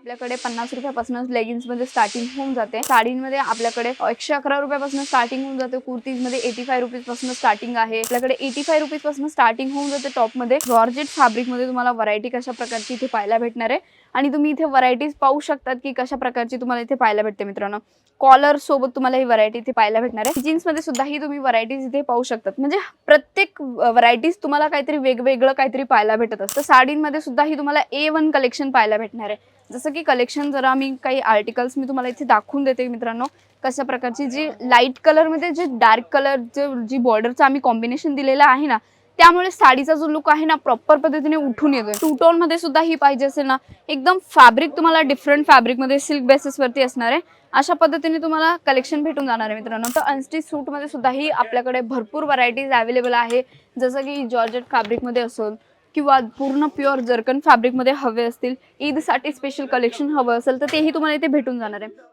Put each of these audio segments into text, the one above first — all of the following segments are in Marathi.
आपल्याकडे पन्नास रुपयापासून लेगिन्समध्ये स्टार्टिंग होऊन जाते. साडींमध्ये आपल्याकडे एकशे अकरा रुपयापासून स्टार्टिंग होऊन जाते. कुर्तीजमध्ये एटी फाय रुपीजपासून स्टार्टिंग आहे. आपल्याकडे एटी फाय रुपीजपासून स्टार्टिंग होऊन जाते टॉपमध्ये जॉर्जेट फॅब्रिकमध्ये तुम्हाला व्हरायटी कशा प्रकारची इथे पाहायला भेटणार आहे. आणि तुम्ही इथे व्हरायटीज पाहू शकतात की कशा प्रकारची तुम्हाला इथे पाहायला भेटते मित्रांनो. कॉलर सोबत तुम्हाला ही व्हरायटी इथे पाहायला भेटणार आहे. जीन्समध्ये सुद्धा ही तुम्ही व्हरायटीज इथे पाहू शकतात. म्हणजे प्रत्येक व्हरायटीज तुम्हाला काहीतरी वेगवेगळं काहीतरी पाहायला भेटत असतं. साडींमध्ये सुद्धा ही तुम्हाला ए वन कलेक्शन पाहायला भेटणार आहे. जसं की कलेक्शन जरा मी काही आर्टिकल्स मी तुम्हाला इथे दाखवून देते मित्रांनो. कशा प्रकारची जी लाइट कलरमध्ये जे डार्क कलर जे जी बॉर्डरचं आम्ही कॉम्बिनेशन दिलेलं आहे ना त्यामुळे साडीचा जो लुक आहे ना प्रॉपर पद्धतीने उठून येतोय. टू टोनमध्ये सुद्धा ही पाहिजे असेल ना एकदम फॅब्रिक तुम्हाला डिफरंट फॅब्रिकमध्ये सिल्क बेसिस वरती असणार आहे. अशा पद्धतीने तुम्हाला कलेक्शन भेटून जाणार आहे मित्रांनो. तर अनस्टिच सूटमध्ये सुद्धा ही आपल्याकडे भरपूर व्हरायटीज अवेलेबल आहे. जसं की जॉर्जेट फॅब्रिकमध्ये असेल किंवा पूर्ण प्युअर जर्कन फॅब्रिकमध्ये हवे असतील ईदसाठी स्पेशल कलेक्शन हवं असेल तर तेही तुम्हाला इथे भेटून जाणार आहे.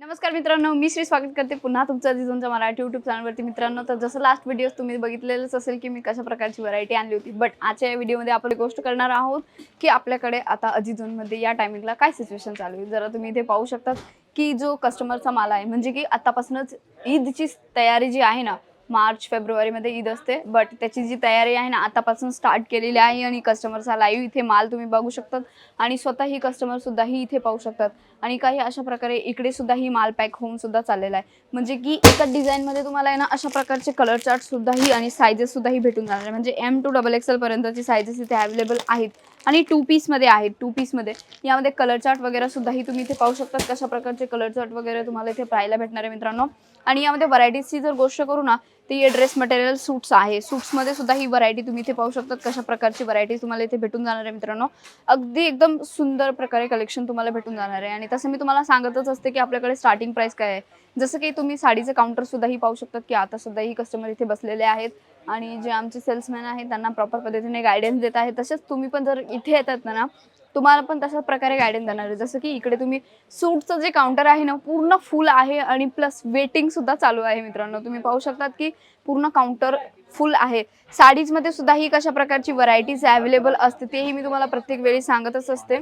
नमस्कार मित्रांनो मी श्री स्वागत करते पुन्हा तुमचं जिजूनच्या मराठी युट्यूब चॅनलवरती मित्रांनो तर जसं लास्ट व्हिडिओ तुम्ही बघितलेलंच असेल की मी कशा प्रकारची व्हरायटी आणली होती बट आजच्या या व्हिडिओमध्ये आपण गोष्ट करणार आहोत की आपल्याकडे आता अजिझोनमध्ये या टायमिंगला काय सिच्युएशन चालू आहे जरा तुम्ही इथे पाहू शकतात. की जो कस्टमरचा माल आहे. म्हणजे की आतापासूनच ईदची तयारी जी आहे ना मार्च फेब्रुवारीमध्ये ईद असते बट त्याची जी तयारी आहे ना आतापासून स्टार्ट केलेली आहे आणि कस्टमरचा लाईव्ह इथे माल तुम्ही बघू शकतात आणि स्वतःही कस्टमर सुद्धाही इथे पाहू शकतात. आणि काही अशा प्रकारे इकडे सुद्धा ही माल पॅक होऊन सुद्धा चाललेला आहे. म्हणजे की एका डिझाईनमध्ये तुम्हाला आहे ना अशा प्रकारचे कलर चार्ट सुद्धाही आणि सायझेस सुद्धाही भेटून जाणार आहे. म्हणजे एम टू डबल एक्सेल पर्यंतची इथे अवेलेबल आहेत. आणि टू पीसमध्ये आहेत टू पीसमध्ये यामध्ये कलर चार्ट वगैरे सुद्धाही तुम्ही इथे पाहू शकतात कशा प्रकारचे कलर चार्ट वगैरे तुम्हाला इथे पाहायला भेटणार आहे मित्रांनो. आणि यामध्ये व्हरायटीजची जर गोष्ट करू ना तर हे ड्रेस मटेरियल सूट्स आहे सूट्समध्ये सुद्धा ही व्हरायटी तुम्ही इथे पाहू शकतात कशा प्रकारची व्हरायटी तुम्हाला इथे भेटून जाणार आहे मित्रांनो. अगदी एकदम सुंदर प्रकारे कलेक्शन तुम्हाला भेटून जाणार आहे. आणि तसं मी तुम्हाला सांगतच असते की आपल्याकडे स्टार्टिंग प्राइस काय आहे. जसं की तुम्ही साडीचे काउंटर सुद्धाही पाहू शकतात की आता सुद्धा ही कस्टमर इथे बसलेले आहेत. आणि जे आमचे सेल्समॅन आहेत त्यांना प्रॉपर पद्धतीने गायडन्स देत आहेत. तसेच तुम्ही पण जर इथे येतात ना तुम्हाला पण तशाच प्रकारे गायडन्स देणार आहे. जसं की इकडे तुम्ही सूटचं जे काउंटर आहे ना पूर्ण फुल आहे आणि प्लस वेटिंग सुद्धा चालू आहे मित्रांनो. तुम्ही पाहू शकतात की पूर्ण काउंटर फुल आहे. साडीजमध्ये सुद्धा ही कशा प्रकारची व्हरायटीज अवेलेबल असते तेही मी तुम्हाला प्रत्येक वेळी सांगतच असते.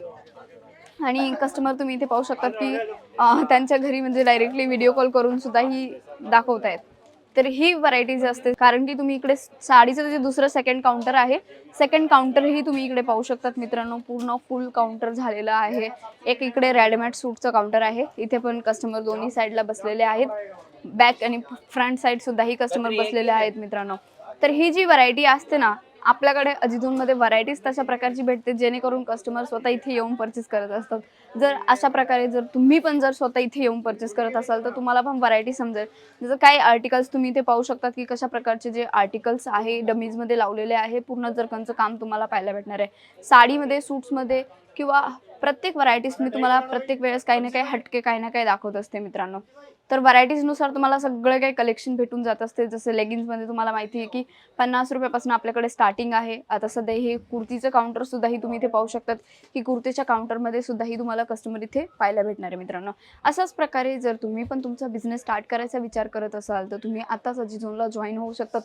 आणि कस्टमर तुम्ही इथे पाहू शकतात की त्यांच्या घरी म्हणजे डायरेक्टली व्हिडिओ कॉल करून सुद्धा ही दाखवत आहेत तर ही व्हरायटीज असते कारण की तुम्ही इकडे साडीचं जे दुसरं सेकंड काउंटर आहे सेकंड काउंटरही तुम्ही इकडे पाहू शकतात मित्रांनो. पूर्ण फुल काउंटर झालेलं आहे. एक इकडे रेडीमेड सूटचं काउंटर आहे. इथे पण कस्टमर दोन्ही साईडला बसलेले आहेत. बॅक आणि फ्रंट साईड सुद्धाही कस्टमर बसलेले आहेत मित्रांनो. तर ही जी व्हरायटी असते ना आपल्याकडे अजिजूनमध्ये व्हरायटीज तशा प्रकारची भेटते जेणेकरून कस्टमर स्वतः इथे येऊन परचेस करत असतात. जर अशा प्रकारे जर तुम्ही पण जर स्वतः इथे येऊन परचेस करत असाल तर तुम्हाला पण व्हरायटी समजेल. जसं काही आर्टिकल्स तुम्ही इथे पाहू शकतात की कशा प्रकारचे जे आर्टिकल्स आहे डमीजमध्ये लावलेले आहे पूर्ण जरकनचं काम तुम्हाला पाहायला भेटणार आहे. साडीमध्ये सूट्समध्ये किंवा प्रत्येक व्हरायटीज मी तुम्हाला प्रत्येक वेळेस काही ना काही हटके काही ना काही दाखवत असते मित्रांनो. तर व्हरायटीजनुसार तुम्हाला सगळं काही कलेक्शन भेटून जात असते. जसं लेगिन्समध्ये तुम्हाला माहिती आहे की पन्नास रुपयापासून आपल्याकडे स्टार्टिंग आहे. आता सध्या हे कुर्तीचं काउंटर सुद्धाही तुम्ही इथे पाहू शकतात की कुर्तीच्या काउंटरमध्ये सुद्धाही तुम्हाला कस्टमर इथे पाहायला भेटणार आहे मित्रांनो. अशाच प्रकारे जर तुम्ही पण तुमचा बिझनेस स्टार्ट करायचा विचार करत असाल तर तुम्ही आताच अजिझोनला जॉईन होऊ शकतात.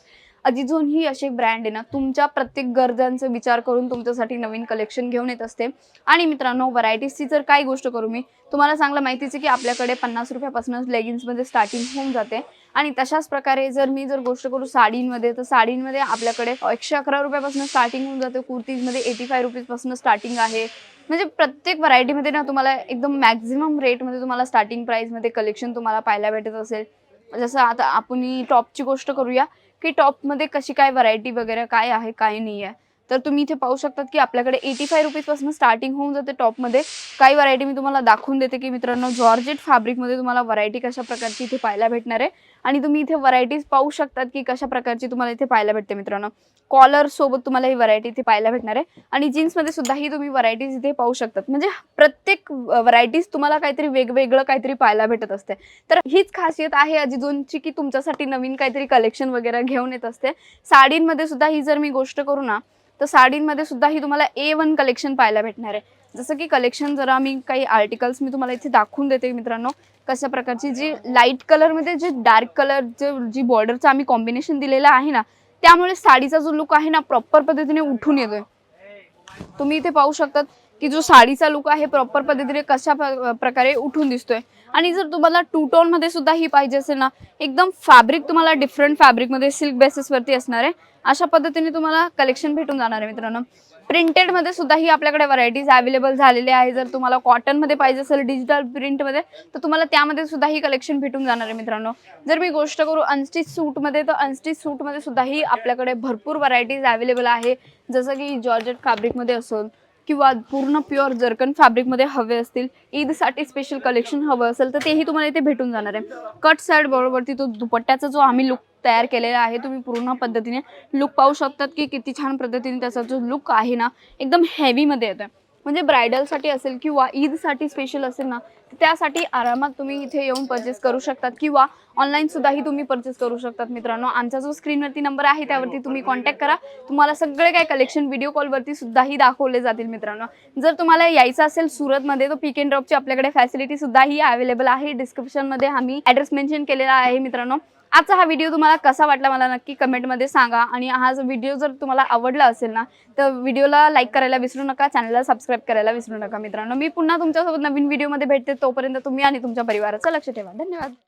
अजिझोन ही अशी ब्रँड आहे ना तुमच्या प्रत्येक गरजांचा विचार करून तुमच्यासाठी नवीन कलेक्शन घेऊन येत असते. आणि मित्रांनो व्हरायटीजची जर काय गोष्ट करू मी तुम्हाला चांगलं माहितीच आहे की आपल्याकडे पन्नास रुपयापासूनच लेगिन्समध्ये स्टार्टिंग होऊन जाते. आणि तशाच प्रकारे जर मी जर गोष्ट करू साडींमध्ये तर साडींमध्ये आपल्याकडे एकशे अकरा रुपयापासून स्टार्टिंग होऊन जाते. कुर्तीजमध्ये एटी फाय रुपीजपासून स्टार्टिंग आहे. म्हणजे प्रत्येक व्हरायटीमध्ये ना तुम्हाला एकदम मॅक्झिमम रेटमध्ये तुम्हाला स्टार्टिंग प्राईसमध्ये कलेक्शन तुम्हाला पाहायला भेटत असेल. जसं आता आपण टॉपची गोष्ट करूया की टॉपमध्ये कशी काय व्हरायटी वगैरे काय आहे काय नाही आहे तर तुम्ही इथे पाहू शकतात की आपल्याकडे एटी फाय रुपीजपासून स्टार्टिंग होऊन जाते टॉपमध्ये. काही व्हरायटी मी तुम्हाला दाखवून देते की मित्रांनो जॉर्जेट फॅब्रिकमध्ये तुम्हाला व्हरायटी कशा प्रकारची इथे पाहायला भेटणार आहे. आणि तुम्ही इथे व्हरायटीज पाहू शकतात की कशा प्रकारची तुम्हाला इथे पाहायला भेटते मित्रांनो. कॉलर सोबत तुम्हाला ही व्हरायटी इथे पाहायला भेटणार आहे. आणि जीन्समध्ये सुद्धा ही तुम्ही व्हरायटीज इथे पाहू शकतात. म्हणजे प्रत्येक व्हरायटीज तुम्हाला काहीतरी वेगवेगळं काहीतरी पाहायला भेटत असते. तर हीच खासियत आहे अजिजोनची की तुमच्यासाठी नवीन काहीतरी कलेक्शन वगैरे घेऊन येत असते. साडींमध्ये सुद्धा ही जर मी गोष्ट करू ना तर साडींमध्ये सुद्धा ही तुम्हाला ए वन कलेक्शन पाहायला भेटणार आहे. जसं की कलेक्शन जरा मी काही आर्टिकल्स मी तुम्हाला इथे दाखवून देते मित्रांनो. कशा प्रकारची जी लाइट कलरमध्ये जे डार्क कलर जे जी बॉर्डरचं आम्ही कॉम्बिनेशन दिलेलं आहे ना त्यामुळे साडीचा जो लुक आहे ना प्रॉपर पद्धतीने उठून येतोय. तुम्ही इथे पाहू शकतात की जो साडीचा लुक आहे प्रॉपर पद्धतीने कशा प्रकारे उठून दिसतोय. आणि जर तुम्हाला टू टोनमध्ये सुद्धा ही पाहिजे असेल ना एकदम फॅब्रिक तुम्हाला डिफरंट फॅब्रिकमध्ये सिल्क बेसिस वरती असणार आहे. अशा पद्धतीने तुम्हाला कलेक्शन भेटून जाणार आहे मित्रांनो. प्रिंटेडमध्ये सुद्धा ही आपल्याकडे व्हरायटीज अवेलेबल झालेले आहे. जर तुम्हाला कॉटनमध्ये पाहिजे असेल डिजिटल प्रिंटमध्ये तर तुम्हाला त्यामध्ये सुद्धा ही कलेक्शन भेटून जाणार आहे मित्रांनो. जर मी गोष्ट करू अनस्टिच सूटमध्ये तर अनस्टिच सूटमध्ये सुद्धा ही आपल्याकडे भरपूर व्हरायटीज अवेलेबल आहे. जसं की जॉर्जेट फॅब्रिकमध्ये असेल किंवा पूर्ण प्युअर जर्कन फॅब्रिकमध्ये हवे असतील ईदसाठी स्पेशल कलेक्शन हवं असेल तर तेही तुम्हाला इथे भेटून जाणार आहे. कट साईड बरोबरती तो दुपट्ट्याचा जो आम्ही लुक तयार केलेला आहे तुम्ही पूर्ण पद्धतीने लुक पाहू शकतात की किती छान पद्धतीने त्याचा जो लुक आहे ना एकदम हेवीमध्ये येतोय. म्हणजे ब्रायडलसाठी असेल किंवा ईदसाठी स्पेशल असेल ना त्यासाठी आरामात तुम्ही इथे येऊन परचेस करू शकतात किंवा ऑनलाईन सुद्धाही तुम्ही परचेस करू शकतात मित्रांनो. आमचा जो स्क्रीनवरती नंबर आहे त्यावरती तुम्ही कॉन्टॅक्ट करा. तुम्हाला सगळे काय कलेक्शन व्हिडिओ कॉलवरती सुद्धाही दाखवले जातील मित्रांनो. जर तुम्हाला यायचं असेल सुरतमध्ये तर पिक अँड ड्रॉपची आपल्याकडे फॅसिलिटी सुद्धाही अवेलेबल आहे. डिस्क्रिप्शनमध्ये आम्ही ॲड्रेस मेन्शन केलेला आहे मित्रांनो. आजचा हा व्हिडिओ तुम्हाला कसा वाटला मला नक्की कमेंटमध्ये सांगा. आणि हा जो व्हिडिओ जर तुम्हाला आवडला असेल ना तर व्हिडिओला लाईक करायला विसरू नका चॅनलला सबस्क्राईब करायला विसरू नका मित्रांनो. मी पुन्हा तुमच्यासोबत नवीन व्हिडिओमध्ये भेटते तोपर्यंत तुम्ही आणि तुमच्या परिवाराचं लक्ष ठेवा. धन्यवाद.